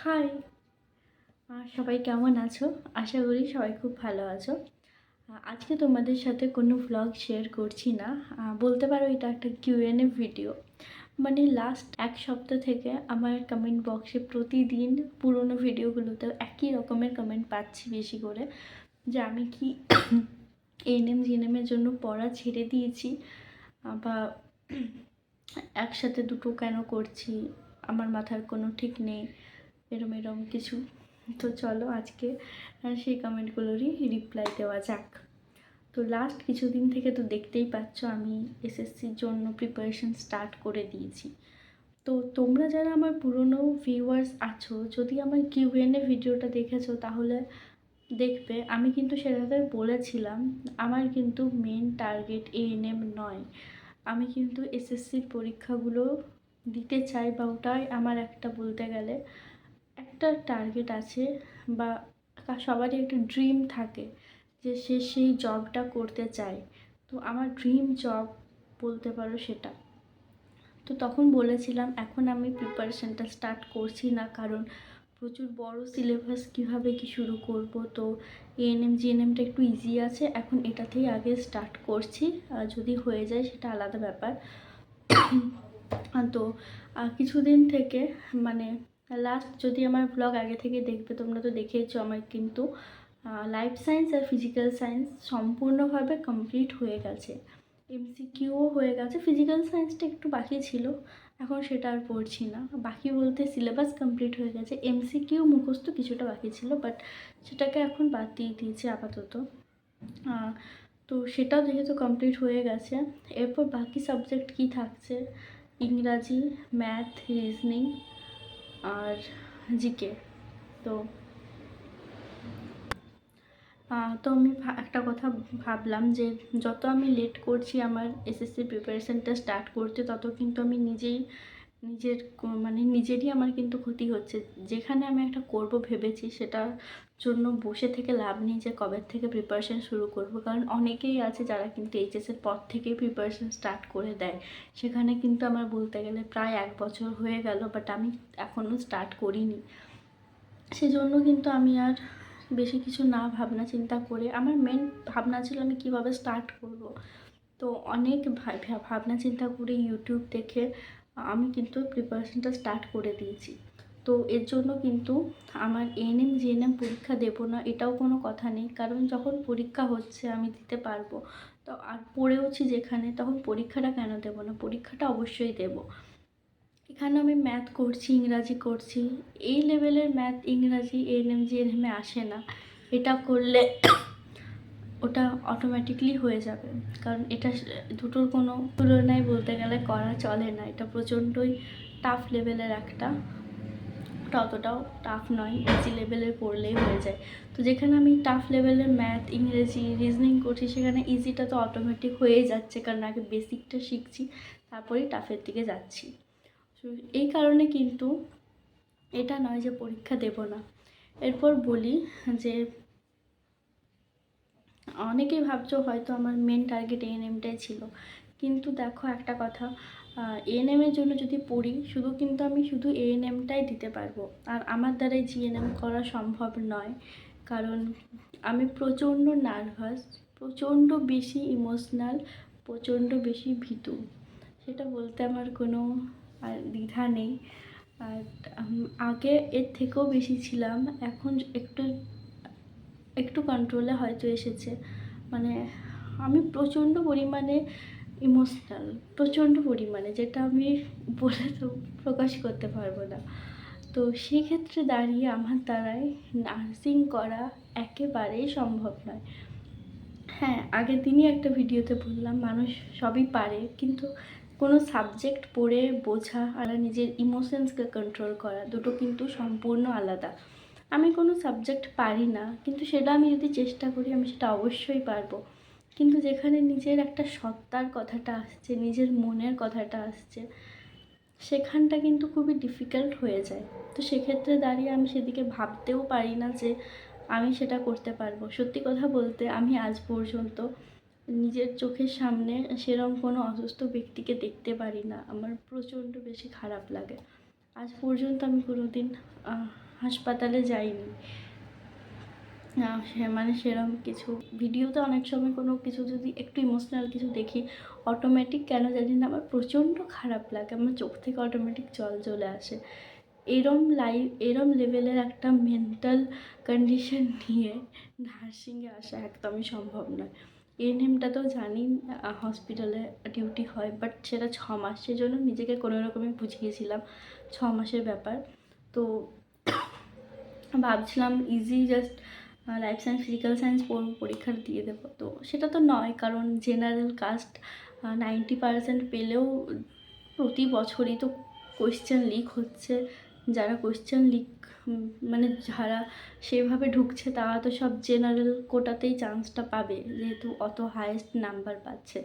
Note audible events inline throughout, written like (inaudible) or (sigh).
High. সবাই কেমন আছো? আশা করি সবাই খুব ভালো আছো। আজকে তোমাদের সাথে কোনো ভ্লগ শেয়ার করছি না। বলতে পারো এটা একটা কিউএনএ ভিডিও মানে লাস্ট এক সপ্তাহ থেকে আমার কমেন্ট বক্সে প্রতিদিন পুরোনো ভিডিওগুলোতে একই রকমের কমেন্ট পাচ্ছি বেশি করে, যে আমি কি (coughs) এনএম জিএনএমের জন্য পড়া ছেড়ে দিয়েছি বা (coughs) একসাথে দুটো কেন করছি, আমার মাথার কোনো ঠিক নেই। এরম এরম কিছু। তো চলো আজকে সেই কমেন্টগুলোরই রিপ্লাই দেওয়া যাক। তো লাস্ট কিছুদিন থেকে তো দেখতেই পাচ্ছ আমি এসএসসির জন্য প্রিপারেশন স্টার্ট করে দিয়েছি। তো তোমরা যারা আমার পুরনো ভিউয়ার্স আছো, যদি আমার কিউএনএ ভিডিওটা দেখেছ, তাহলে দেখবে আমি কিন্তু সেটাতে বলেছিলাম, আমার কিন্তু মেন টার্গেট এএনএম নয়। আমি কিন্তু এসএসসির পরীক্ষাগুলো দিতে চাই বা ওটাই আমার একটা বলতে গেলে একটা টার্গেট আছে বা সবারই একটা ড্রিম থাকে যে সে সেই জবটা করতে চায়। তো আমার ড্রিম জব বলতে পারো সেটা। তো তখন বলেছিলাম, এখন আমি প্রিপারেশনটা স্টার্ট করছি না, কারণ প্রচুর বড় সিলেবাস কীভাবে কি শুরু করব? তো এএনএম জিএনএমটা একটু ইজি আছে, এখন এটাতেই আগে স্টার্ট করছি। যদি হয়ে যায় সেটা আলাদা ব্যাপার। (coughs) তো কিছুদিন থেকে মানে লাস্ট যদি আমার ব্লগ আগে থেকে দেখবে, তোমরা তো দেখেইছো আমার কিন্তু লাইফ সায়েন্স আর ফিজিক্যাল সায়েন্স সম্পূর্ণভাবে কমপ্লিট হয়ে গেছে। এমসিকিউও হয়ে গেছে। ফিজিক্যাল সায়েন্সটা একটু বাকি ছিল, এখন সেটা আর পড়ছি না। বাকি বলতে সিলেবাস কমপ্লিট হয়ে গেছে। এমসিকিউ মুখস্থ কিছুটা বাকি ছিল বাট সেটাকে এখন বাদ দিয়ে দিয়েছি আপাতত। তো সেটাও যেহেতু কমপ্লিট হয়ে গেছে, এরপর বাকি সাবজেক্ট কি থাকছে? ইংরাজি ম্যাথ রিজনিং আর জিকে। তো তো আমি একটা কথা ভাবলাম যে যত আমি লেট করছি, আমার এসএসসি প্রিপারেশানটা স্টার্ট করতে, তত কিন্তু আমি নিজেই নিজের মানে নিজেরই আমার কিন্তু ক্ষতি হচ্ছে। যেখানে আমি একটা করব ভেবেছি সেটার জন্য বসে থেকে লাভ নেই যে কবে থেকে প্রিপারেশন শুরু করব। কারণ অনেকেই আছে যারা কিন্তু এইচএসের পর থেকেই প্রিপারেশন স্টার্ট করে দেয়। সেখানে কিন্তু আমার বলতে গেলে প্রায় এক বছর হয়ে গেল বাট আমি এখনও স্টার্ট করিনি। সেজন্য কিন্তু আমি আর বেশি কিছু না ভাবনা চিন্তা করে, আমার মেন ভাবনা ছিল আমি কীভাবে স্টার্ট করব। তো অনেক ভাবনা চিন্তা করে ইউটিউব দেখে আমি কিন্তু প্রিপারেশনটা স্টার্ট করে দিয়েছি। তো এর জন্য কিন্তু আমার এএনএম জিএনএম পরীক্ষা দেবো না, এটাও কোনো কথা নেই। কারণ যখন পরীক্ষা হচ্ছে, আমি দিতে পারব। তো আর পড়েওছি যেখানে, তখন পরীক্ষাটা কেন দেবো না? পরীক্ষাটা অবশ্যই দেবো। এখানে আমি ম্যাথ করছি, ইংরাজি করছি। এই লেভেলের ম্যাথ ইংরাজি এএনএম জিএনএমে আসে না। এটা করলে ওটা অটোমেটিকলি হয়ে যাবে। কারণ এটা দুটোর কোনো তুলনায় বলতে গেলে করা চলে না। এটা প্রচণ্ডই টাফ লেভেলের একটা। ওটা অতটাও টাফ নয় ইজি লেভেলের পড়লেই হয়ে যায়। তো যেখানে আমি টাফ লেভেলের ম্যাথ ইংরেজি রিজনিং করছি, সেখানে ইজিটা তো অটোমেটিক হয়েই যাচ্ছে। কারণ আগে বেসিকটা শিখছি, তারপরেই টাফের দিকে যাচ্ছি। এই কারণে কিন্তু এটা নয় যে পরীক্ষা দেব না। এরপর বলি যে অনেকেই ভাবছ হয়তো আমার মেন টার্গেট এএনএমটাই ছিল। কিন্তু দেখো একটা কথা এএনএমের জন্য যদি পড়ি, শুধু কিন্তু আমি শুধু এএনএমটাই দিতে পারব। আর আমার দ্বারাই জিএনএম করা সম্ভব নয়। কারণ আমি প্রচণ্ড নার্ভাস প্রচণ্ড বেশি ইমোশনাল প্রচণ্ড বেশি ভীতু। সেটা বলতে আমার কোনো দ্বিধা নেই। আর আগে এর থেকেও বেশি ছিলাম। এখন একটু একটু কন্ট্রোলে হয়তো এসেছে। মানে আমি প্রচণ্ড পরিমাণে ইমোশনাল প্রচণ্ড পরিমাণে, যেটা আমি বলে তো প্রকাশ করতে পারব না। তো সেক্ষেত্রে দাঁড়িয়ে আমার দ্বারাই নার্সিং করা একেবারেই সম্ভব নয়। হ্যাঁ আগের দিনই একটা ভিডিওতে বললাম, মানুষ সবই পারে, কিন্তু কোনো সাবজেক্ট পড়ে বোঝা আর নিজের ইমোশনসকে কন্ট্রোল করা, দুটো কিন্তু সম্পূর্ণ আলাদা। আমি কোনো সাবজেক্ট পারি না, কিন্তু সেটা আমি যদি চেষ্টা করি, আমি সেটা অবশ্যই পারব। কিন্তু যেখানে নিজের একটা সত্তার কথাটা আসছে, নিজের মনের কথাটা আসছে, সেখানটা কিন্তু খুবই ডিফিকাল্ট হয়ে যায়। তো সেক্ষেত্রে দাঁড়িয়ে আমি সেদিকে ভাবতেও পারি না যে আমি সেটা করতে পারব। সত্যি কথা বলতে, আমি আজ পর্যন্ত নিজের চোখের সামনে সেরকম কোনো অসুস্থ ব্যক্তিকে দেখতে পারি না। আমার প্রচণ্ড বেশি খারাপ লাগে। আজ পর্যন্ত আমি কোনো দিন হাসপাতালে যাইনি। মানে সেরকম কিছু ভিডিওতে অনেক সময় কোনো কিছু যদি একটু ইমোশনাল কিছু দেখি অটোমেটিক কেন জানি না, আমার প্রচণ্ড খারাপ লাগে। আমার চোখ থেকে অটোমেটিক জল চলে আসে। এরম লাইফ এরম লেভেলের একটা মেন্টাল কন্ডিশন নিয়ে নার্সিংয়ে আসা একদমই সম্ভব নয়। এএনএমটা তো জানি হসপিটালে ডিউটি হয় বাট সেটা ছ মাস সেজন্য নিজেকে কোনো রকমে বুঝিয়েছিলাম, ছ মাসের ব্যাপার। তো ভাবছিলাম easy just life science physical science পড়ব পরীক্ষা দিয়ে দেবো। তো সেটা তো নয়, কারণ জেনারেল কাস্ট নাইনটি পার্সেন্ট পেলেও প্রতি বছরই তো কোয়েশ্চেন লিক হচ্ছে। যারা কোয়েশ্চেন লিক মানে যারা সেভাবে ঢুকছে, তারা তো সব জেনারেল কোটাতেই চান্সটা পাবে, যেহেতু অত হায়েস্ট নাম্বার পাচ্ছে।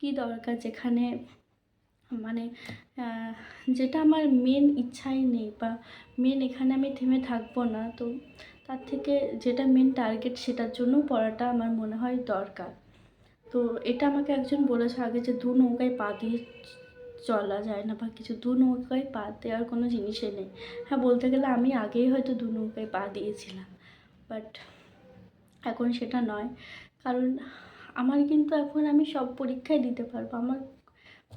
কী দরকার যেখানে মানে যেটা আমার মেন ইচ্ছাই নেই বা মেন এখানে আমি থেমে থাকব না, তো তার থেকে যেটা মেন টার্গেট সেটার জন্য পড়াটা আমার মনে হয় দরকার। তো এটা আমাকে একজন বলেছে আগে যে দু নৌকায় পা দিয়ে চলা যায় না বা কিছু দু নৌকায় পা দেওয়ার কোনো জিনিসই নেই। হ্যাঁ বলতে গেলে আমি আগেই হয়তো দু নৌকায় পা দিয়েছিলাম বাট এখন সেটা নয়। কারণ আমার কিন্তু এখন আমি সব পরীক্ষায় দিতে পারব, আমার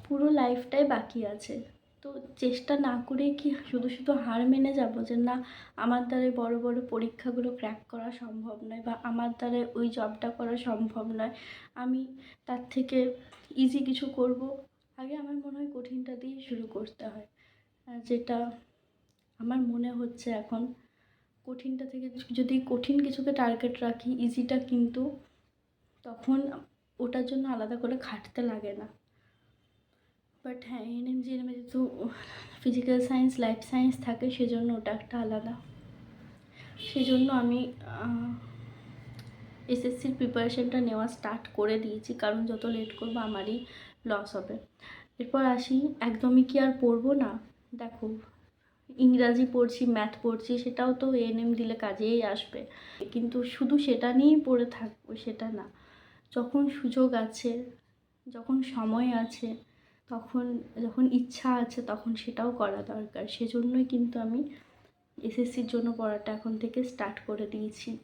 পুরো লাইফটাই বাকি আছে। তো চেষ্টা না করে কি শুধু শুধু হার মেনে যাব যে না, আমার দ্বারা বড় বড় পরীক্ষাগুলো ক্র্যাক করা সম্ভব নয় বা আমার দ্বারা ওই জবটা করা সম্ভব নয়। আমি তার থেকে ইজি কিছু করব। আগে আমার মনে হয় কঠিনটা দিয়ে শুরু করতে হয়। যেটা আমার মনে হচ্ছে এখন কঠিনটা থেকে যদি কঠিন কিছুকে টার্গেট রাখি ইজিটা কিন্তু তখন ওটার জন্য আলাদা করে খাটতে লাগে না। বাট হ্যাঁ এনএম জিএনএমে যেহেতু ফিজিক্যাল সায়েন্স লাইফ সায়েন্স থাকে, সেজন্য ওটা একটা আলাদা। সেজন্য আমি এসএসসির প্রিপারেশনটা নেওয়া স্টার্ট করে দিয়েছি, কারণ যত লেট করব আমারই লস হবে। এরপর আসি, একদমই কি আর পড়ব না? দেখো, ইংরাজি পড়ছি ম্যাথ পড়ছি, সেটাও তো এএনএম দিলে কাজেই আসবে। কিন্তু শুধু সেটা নিয়েই পড়ে থাকব, সেটা না। যখন সুযোগ আছে, যখন সময় আছে, তখন, যখন ইচ্ছা আছে, তখন সেটাও করা দরকার। সেজন্যই কিন্তু আমি এসএসসির জন্য পড়াটা এখন থেকে স্টার্ট করে দিয়েছি।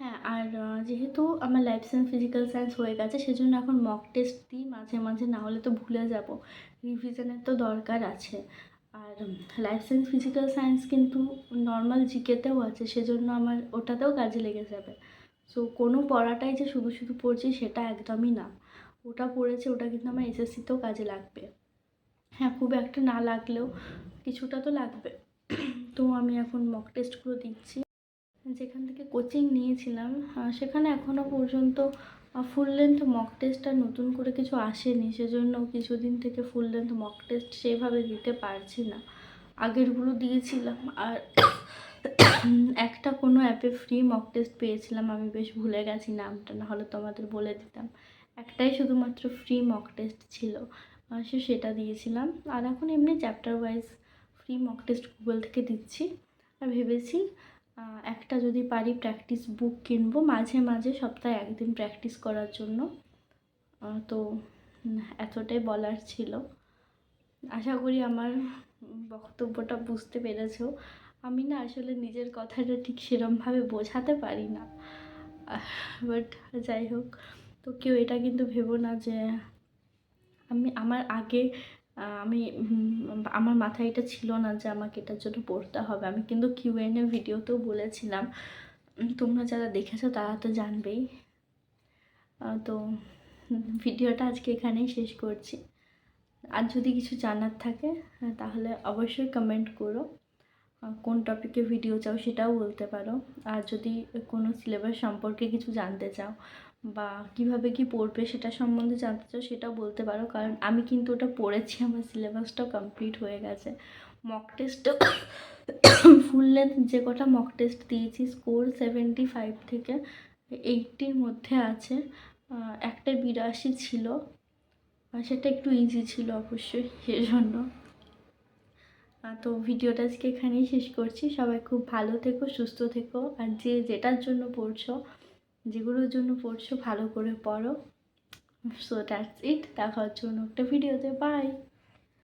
হ্যাঁ আর যেহেতু আমার লাইফ সায়েন্স ফিজিক্যাল সায়েন্স হয়ে গেছে, সেজন্য এখন মক টেস্ট দিই মাঝে মাঝে, না হলে তো ভুলে যাব। রিভিশনের তো দরকার আছে। আর লাইফ সায়েন্স ফিজিক্যাল সায়েন্স কিন্তু নর্মাল জিকেতেও আছে, সেজন্য আমার ওটাতেও কাজে লেগে যাবে। সো কোনো পড়াটাই যে শুধু শুধু পড়ছি, সেটা একদমই না। ওটা পড়েছে, ওটা কিন্তু আমার এসএসসিতেও কাজে লাগবে। হ্যাঁ খুব একটা না লাগলেও কিছুটা তো লাগবে। তো আমি এখন মক টেস্টগুলো দিচ্ছি। যেখান থেকে কোচিং নিয়েছিলাম সেখানে এখনও পর্যন্ত ফুল লেন্থ মক টেস্ট আর নতুন করে কিছু আসেনি। সেজন্য কিছুদিন থেকে ফুল লেন্থ মক টেস্ট সেভাবে দিতে পারছি না। আগেরগুলো দিয়েছিলাম আর (coughs) একটা কোনো অ্যাপে ফ্রি মক টেস্ট পেয়েছিলাম। আমি বেশ ভুলে গেছি নামটা না হলে তোমাদের বলে দিতাম। একটাই শুধুমাত্র ফ্রি মক টেস্ট ছিল সে সেটা দিয়েছিলাম। আর এখন এমনি chapter wise free mock test Google থেকে দিচ্ছি। আর ভেবেছি একটা যদি পারি প্র্যাকটিস বুক কিনবো মাঝে মাঝে সপ্তাহে একদিন প্র্যাকটিস করার জন্য। তো এতটাই বলার ছিল। আশা করি আমার বক্তব্যটা বুঝতে পেরেছ। আমি না আসলে নিজের কথাটা ঠিক সেরমভাবে বোঝাতে পারি না। বাট যাই হোক, তো কেউ এটা কিন্তু ভেবো না যে আমি আমার আগে আমি আমার মাথায় এটা ছিল না যে আমাকে এটার জন্য পড়তে হবে। আমি কিন্তু কিউ কিউএনএ ভিডিওতেও বলেছিলাম। তোমরা যারা দেখেছ তারা তো জানবেই। তো, ভিডিওটা আজকে এখানেই শেষ করছি। আর যদি কিছু জানার থাকে, তাহলে অবশ্যই কমেন্ট করো। কোন টপিকে ভিডিও চাও সেটাও বলতে পারো। আর যদি কোনো সিলেবাস সম্পর্কে কিছু জানতে চাও বা কীভাবে কি পড়বে সেটা সম্বন্ধে জানতে চাও সেটাও বলতে পারো। কারণ আমি কিন্তু ওটা পড়েছি, আমার সিলেবাসটাও কমপ্লিট হয়ে গেছে। মক টেস্টও ফুল লেন্থ যে কটা মক টেস্ট দিয়েছি স্কোর সেভেন্টি ফাইভ থেকে এইটটির মধ্যে আছে। একটা বিরাশি ছিল। সেটা একটু ইজি ছিল অবশ্যই, সেজন্য। তো ভিডিওটা আজকে এখানেই শেষ করছি। সবাই খুব ভালো থেকো, সুস্থ থেকো, আর যে যেটার জন্য পড়ছো, যেগুলোর জন্য পড়ছো, ভালো করে পড়ো। সো দ্যাটস ইট দেখা হচ্ছে অন্য একটা ভিডিওতে। বাই